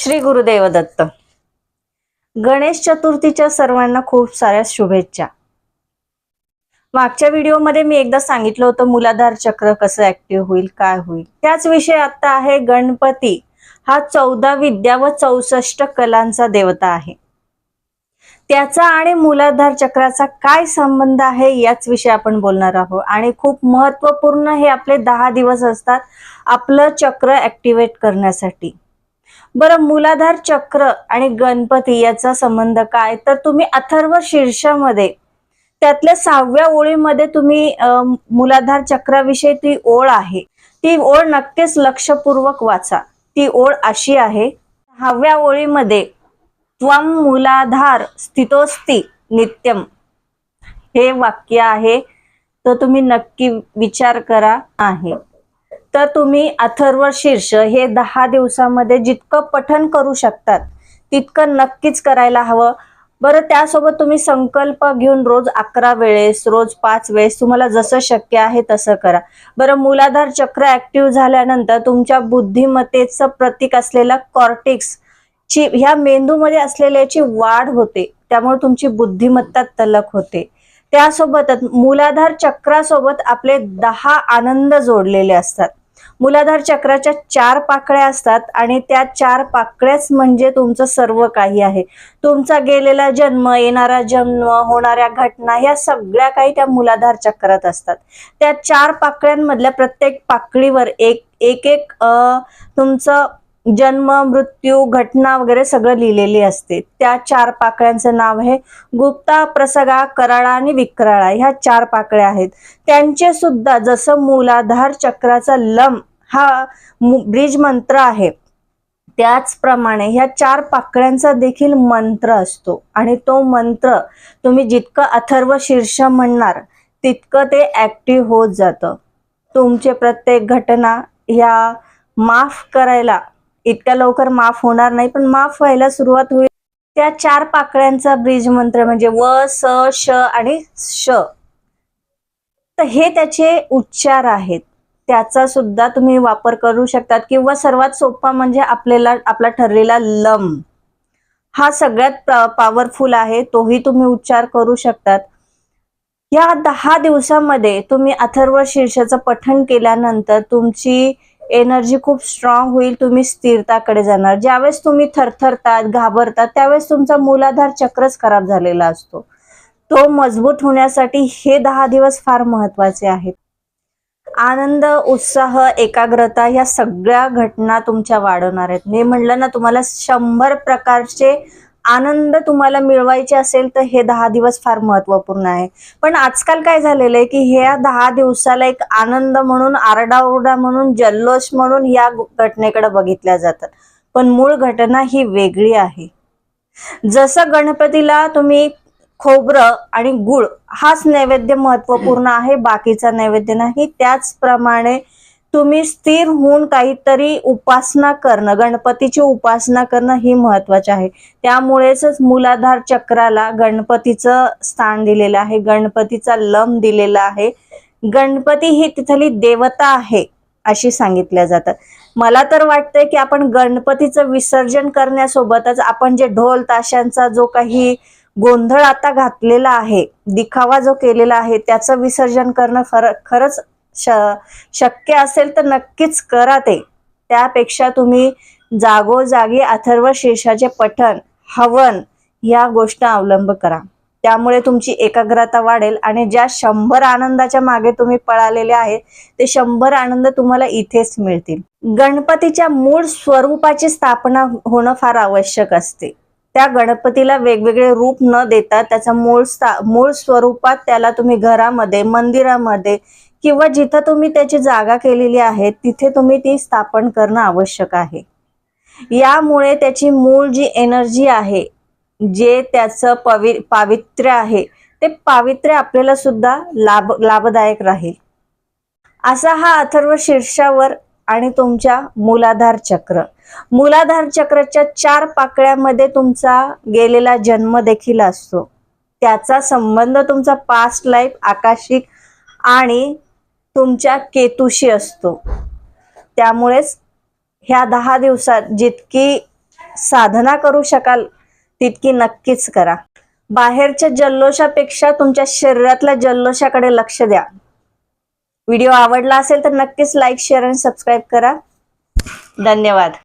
श्री गुरुदेव दत्त. गणेश चतुर्थीच्या सर्वांना खूप साऱ्या शुभेच्छा. मागच्या व्हिडिओमध्ये मी एकदा सांगितलं होतं मुलाधार चक्र कसं ऍक्टिव्ह होईल काय होईल. त्याच विषय आता आहे गणपती. हा चौदा विद्या व चौसष्ट कलांचा देवता आहे. त्याचा आणि मुलाधार चक्राचा काय संबंध आहे याच विषयी आपण बोलणार आहोत. आणि खूप महत्त्वपूर्ण हे आपले दहा दिवस असतात आपलं चक्र ऍक्टिव्हेट करण्यासाठी. बरं मुलाधार चक्र आणि गणपती याचा संबंध काय? तर तुम्ही अथर्व शीर्षामध्ये त्यातल्या सहाव्या ओळीमध्ये तुम्ही मुलाधार चक्राविषयी ती ओळ आहे. ती ओळ नक्कीच लक्षपूर्वक वाचा. ती ओळ अशी आहे. सहाव्या ओळीमध्ये त्वम मुलाधार स्थितोस्ती नित्यम. हे वाक्य आहे. तर तुम्ही नक्की विचार करा आहे. तर तुम्ही अथर्व शीर्ष हे दहा दिवसामध्ये जितकं पठन करू शकतात तितकं नक्कीच करायला हवं. बरं त्यासोबत तुम्ही संकल्प घेऊन रोज अकरा वेळेस रोज पाच वेळेस तुम्हाला जसं शक्य आहे तसं करा. बरं मूलाधार चक्र ऍक्टिव्ह झाल्यानंतर तुमच्या बुद्धिमत्तेचं प्रतीक असलेला कॉर्टिक्स ची ह्या मेंदूमध्ये असलेल्याची वाढ होते. त्यामुळे तुमची बुद्धिमत्ता तलक होते. त्यासोबतच मूलाधार चक्रासोबत आपले दहा आनंद जोडलेले असतात. मुलाधार चक्राच्या चार पाकळ्या असतात आणि त्या चार पाकळ्याच म्हणजे तुमचं सर्व काही आहे. तुमचा गेलेला जन्म येणारा जन्म होणाऱ्या घटना ह्या सगळ्या काही त्या मुलाधार चक्रात असतात. त्या चार पाकळ्यांमधल्या प्रत्येक पाकळीवर एक एक एक तुमचं जन्म मृत्यू घटना वगैरे सगळं लिहिलेली असते. त्या चार पाकळ्यांचं नाव आहे गुप्ता प्रसगा कराळा आणि विक्राळा. ह्या चार पाकळ्या आहेत. त्यांचे सुद्धा जसं मूलाधार चक्राचा लंब हा ब्रिज मंत्र आहे. त्याचप्रमाणे ह्या चार पाकळ्यांचा देखील मंत्र असतो. आणि तो मंत्र तुम्ही जितकं अथर्व शीर्ष म्हणणार तितकं ते ऍक्टिव्ह होत जातं. तुमचे प्रत्येक घटना ह्या माफ करायला इतक्या लवकर माफ होणार नाही पण माफ व्हायला सुरुवात होईल. त्या चार पाकळ्यांचा ब्रिज मंत्र म्हणजे व स श आणि श. तर हे त्याचे उच्चार आहेत. त्याचा सुद्धा तुम्ही वापर करू शकतात. किंवा सर्वात सोपा म्हणजे आपल्याला आपला ठरलेला लम. हा सगळ्यात पॉवरफुल आहे तोही तुम्ही उच्चार करू शकतात. या दहा दिवसामध्ये तुम्ही अथर्व शीर्षाचं पठण केल्यानंतर तुमची एनर्जी खूप स्ट्रॉंग होईल तुम्ही स्थिरताकडे जाणार. ज्यावेळेस तुम्ही थरथरतात घाबरतात त्यावेळेस तुमचा मूलाधार चक्रच खराब झालेला असतो. तो मजबूत होण्यासाठी हे दहा दिवस फार महत्त्वाचे आहेत. आनंद उत्साह एकाग्रता ह्या सगळ्या घटना तुमच्या वाढवणार आहेत. मी म्हणलं ना तुम्हाला शंभर प्रकारचे आनंद तुम्हाला मिळवायचे असेल तर हे दहा दिवस फार महत्त्वपूर्ण आहे. पण आजकाल काय झालेलं आहे की ह्या दहा दिवसाला एक आनंद म्हणून आरडाओरडा म्हणून जल्लोष म्हणून या घटनेकडे बघितल्या जातात. पण मूळ घटना ही वेगळी आहे. जसं गणपतीला तुम्ही खोबरं आणि गुळ हाच नैवेद्य महत्त्वपूर्ण आहे बाकीचा नैवेद्य नाही. त्याचप्रमाणे तुम्ही स्थिर होऊन काहीतरी उपासना करणं गणपतीची उपासना करणं ही महत्वाची आहे. त्यामुळेच मूलाधार चक्राला गणपतीचं स्थान दिलेलं आहे गणपतीचा लम दिलेला आहे. गणपती ही तिथली देवता आहे अशी सांगितल्या जातात. मला तर वाटतंय की आपण गणपतीचं विसर्जन करण्यासोबतच आपण जे ढोल ताशांचा जो काही गोंधळ आता घातलेला आहे. दिखावा जो केलेला आहे त्याचं विसर्जन करणं खर खरंच शक्य असेल तर नक्कीच करा ते. त्यापेक्षा तुम्ही जागोजागी अथर्व शीर्षाचे पठण हवन या गोष्ट अवलंब करा. त्यामुळे तुमची एकाग्रता वाढेल आणि ज्या शंभर आनंदाच्या मागे तुम्ही पळालेले आहेत ते शंभर आनंद तुम्हाला इथेच मिळतील. गणपतीच्या मूळ स्वरूपाची स्थापना होणं फार आवश्यक असते. त्या गणपतीला वेगवेगळे रूप न देता त्याचा मूळ स्था मूळ स्वरूपात त्याला तुम्ही घरामध्ये मंदिरामध्ये किंवा जिथं तुम्ही त्याची जागा केलेली आहे तिथे तुम्ही ती स्थापन करणं आवश्यक आहे. यामुळे त्याची मूळ जी एनर्जी आहे जे त्याचं पवि पावित्र्य आहे ते पावित्र्य आपल्याला सुद्धा लाभ लाभदायक राहील. असा हा अथर्व शीर्षावर आणि तुमच्या मूलाधार चक्र. मूलाधार चक्राच्या चार पाकळ्यामध्ये तुमचा गेलेला जन्म देखील असतो. त्याचा संबंध तुमचा पास्ट लाईफ आकाशिक आणि तुमच्या केतूशी असतो. त्यामुळेच ह्या दहा दिवसात जितकी साधना करू शकाल तितकी नक्कीच करा. बाहेरच्या जल्लोषापेक्षा तुमच्या शरीरातल्या जल्लोषाकडे लक्ष द्या. व्हिडिओ आवडला असेल तर नक्कीच लाईक शेअर आणि सबस्क्राईब करा. धन्यवाद.